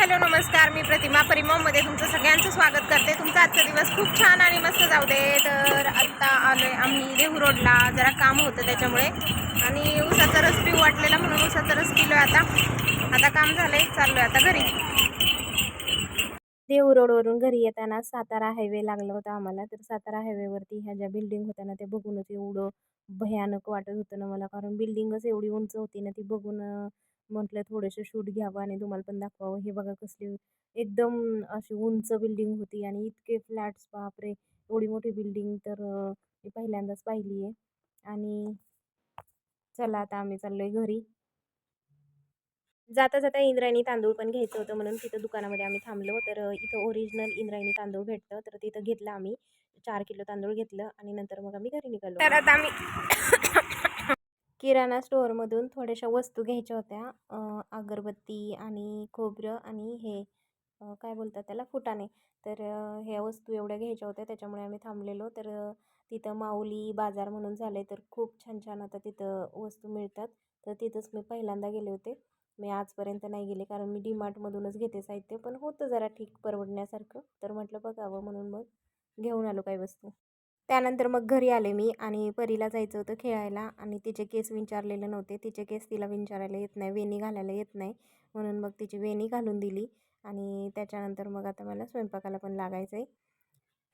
Hello नमस्कार. मी प्रतिमा परिमममध्ये तुमचं सगळ्यांचं स्वागत करते. तुमचा आजचा दिवस खूप छान आणि मस्त जाऊ दे. तर आत्ता आलो आहे आम्ही देहू रोडला. जरा काम होतं त्याच्यामुळे. आणि उसाचा रस पिऊ वाटलेला म्हणून उसाचा रस पिलो आहे आता. आता काम झालं आहे चाललो आहे आता घरी. देऊ रोडवरून घरी येताना सातारा हायवे लागला होता आम्हाला. तर सातारा हायवेवरती ह्या ज्या बिल्डिंग होत्या ना ते बघूनच एवढं भयानक वाटत होतं ना मला. कारण बिल्डिंगच एवढी उंच होती ना ती बघून म्हटलं थोडंसं शूट घ्यावं आणि तुम्हाला पण दाखवावं. हे बघा कसली एकदम अशी उंच बिल्डिंग होती आणि इतके फ्लॅट्स बापरे! एवढी मोठी बिल्डिंग तर मी पहिल्यांदाच पाहिली आहे. आणि चला आता आम्ही चाललो आहे घरी. जाता जाता इंद्रायणी तांदूळ पण घ्यायचं होतं म्हणून तिथं दुकानामध्ये आम्ही थांबलो. तर इथं ओरिजिनल इंद्रायणी तांदूळ भेटतं. तर तिथं घेतलं आम्ही. चार किलो तांदूळ घेतलं आणि नंतर मग आम्ही घरी निघालो. तर आता आम्ही किराणा स्टोअरमधून थोड्याशा वस्तू घ्यायच्या होत्या. अगरबत्ती आणि खोबरं आणि हे काय बोलतात त्याला फुटाणे. तर ह्या वस्तू एवढ्या घ्यायच्या होत्या. त्याच्यामुळे आम्ही थांबलेलो. तर तिथं माऊली बाजार म्हणून झालं तर खूप छान छान आता तिथं वस्तू मिळतात. तर तिथंच मी पहिल्यांदा गेले होते. मी आजपर्यंत नाही गेले कारण मी डीमार्टमधूनच घेते साहित्य. पण होतं जरा ठीक परवडण्यासारखं. तर म्हटलं बघावं म्हणून मग घेऊन आलो काही वस्तू. त्यानंतर मग घरी आले मी आणि परीला जायचं होतं खेळायला आणि तिचे केस विंचारलेले नव्हते. तिचे केस तिला विंचारायला येत नाही वेणी घालायला येत नाही. म्हणून मग तिची वेणी घालून दिली आणि त्याच्यानंतर मग आता मला स्वयंपाकाला पण लागायचं आहे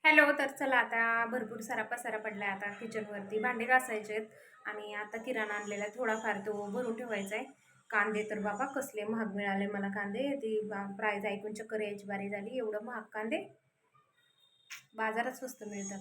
हॅलो तर चला आता भरपूर सारा पसारा पडला आहे आता किचनवरती भांडे घासायचे आहेत आणि आता किराणा आणलेला आहे. थोडाफार तो भरून ठेवायचा आहे कांदे तर बाबा कसले महाग मिळाले मला कांदे. ती प्राईज ऐकून चक्कर यायची बारी झाली. एवढं महाग कांदे? बाजारात स्वस्त मिळतात.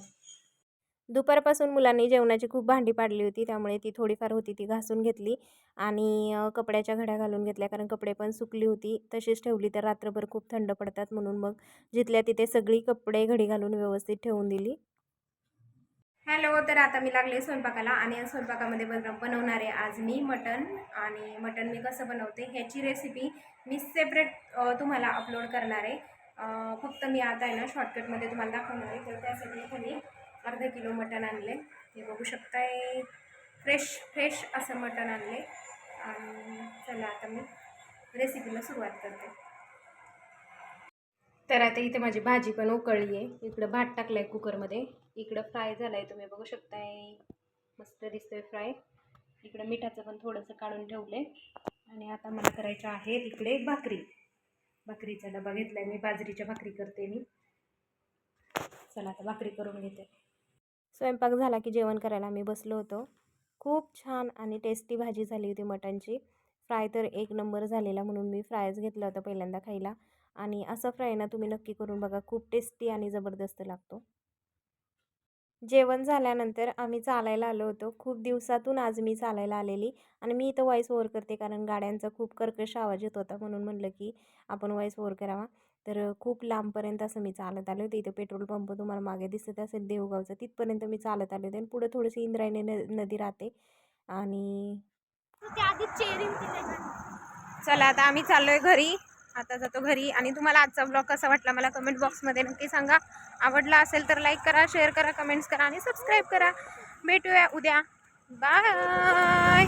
दुपारपासून मुलांनी जेवणाची खूप भांडी पाडली होती त्यामुळे ती थोडीफार होती ती घासून घेतली आणि कपड्याच्या घड्या घालून घेतल्या कारण कपडे पण सुकली होती. तशीच ठेवली तर रात्रभर खूप थंड पडतात म्हणून मग जिथल्या तिथे सगळी कपडे घडी घालून व्यवस्थित ठेवून दिली. हॅलो तर आता मी लागले स्वयंपाकाला आणि या स्वयंपाकामध्ये बन बनवणार आहे आज मी मटन आणि मटन मी कसं बनवते ह्याची रेसिपी मी सेपरेट तुम्हाला अपलोड करणार आहे. फक्त मी आता आहे ना शॉर्टकटमध्ये तुम्हाला दाखवणार आहे. तर त्यासाठी खाली अर्धा किलो मटण आणले. हे बघू शकताय फ्रेश फ्रेश असं मटण आणले. आणि चला आता मी रेसिपीला सुरुवात करते. तर आता इथे माझी भाजी पण उकळली आहे. इकडं भात टाकलं आहे कुकरमध्ये इकडं फ्राय झाला आहे तुम्ही बघू शकताय. मस्त दिसतोय फ्राय इकडं मिठाचं पण थोडंसं काढून ठेवलं आहे आणि आता मला करायचं आहे इकडे भाकरी. भाकरीचा डबा घेतला आहे मी. बाजरीच्या भाकरी करते मी. चला आता भाकरी करून घेते. स्वयंपाक झाला की जेवण करायला आम्ही बसलो होतो. खूप छान आणि टेस्टी भाजी झाली होती मटणची फ्राय तर एक नंबर झालेला म्हणून मी फ्रायच घेतला होता पहिल्यांदा खायला. आणि असं फ्राय ना तुम्ही नक्की करून बघा खूप टेस्टी आणि जबरदस्त लागतो. जेवण झाल्यानंतर आम्ही चालायला आलो होतो. खूप दिवसातून आज मी चालायला आलेली आणि मी इथं वॉईस ओव्हर करते कारण गाड्यांचा खूप कर्कश आवाज येत होता म्हणून म्हटलं की आपण वॉईस ओव्हर करावा. तर खूप लांबपर्यंत असं मी चालत आले होते. इथं पेट्रोल पंप तुम्हाला मागे दिसत असेल देवगावचा तिथपर्यंत मी चालत आले होते आणि पुढं थोडीशी इंद्रायणी न नदी राहते आणि चला आता आम्ही चाललोय घरी. आता जातो घरी आणि तुम्हाला आजचा ब्लॉग कसा वाटला मला कमेंट बॉक्समध्ये नक्की सांगा. आवडला असेल तर लाईक करा शेअर करा कमेंट्स करा आणि सबस्क्राईब करा. भेटूया उद्या. बाय